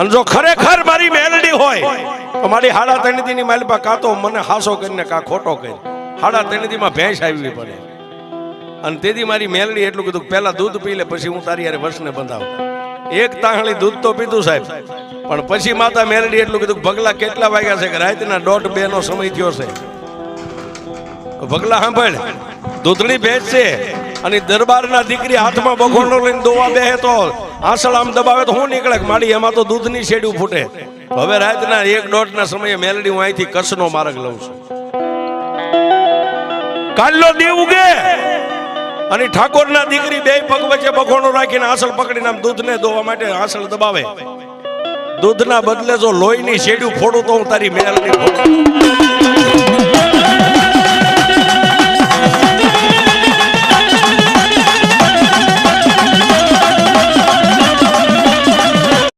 અને જો ખરેખર મારી મેલડી હોય, તો મારી હાડા ત્રણ દીની માલપા કાં તો મને હાસો કરીને કાં ખોટો કરી હાડા ત્રણ દીમાં ભેંસ આવી પડે. અને તેથી મારી મેલડી એટલું કીધું પહેલા દૂધ પી લે, પછી હું તારી યારે વર્ષને બંધાવ. એક તાહળી દૂધ તો પીધું સાહેબ, પણ પછી માતા મેલડી એટલું કીધું ભગલા કેટલા વાગ્યા છે કે રાતના દોઢ બે નો સમય થયો છે. ભગલા સાંભળ દૂધણી ભેંસ છે અને દરબારના દીકરી હાથમાં બગોડો લઈને દોવા બેહે તો આસળ આમ દબાવે તો હું નીકળે માડી, એમાં તો દૂધની શેડ્યું ફૂટે. હવે રાતના એક દોઢ ના સમયે મેલડી, હું અહીંથી કચ્છનો માર્ગ લઉં છું. કાલનો દેવ ઉગે અને ઠાકોરના દીકરી બે પગ વચ્ચે બગોણો રાખીને આસળ પકડીને આમ દૂધને દોવા માટે આસળ દબાવે. દૂધના બદલે જો લોહીની શેડ્યું ફોડું તો હું તારી મેલડી ફોડું.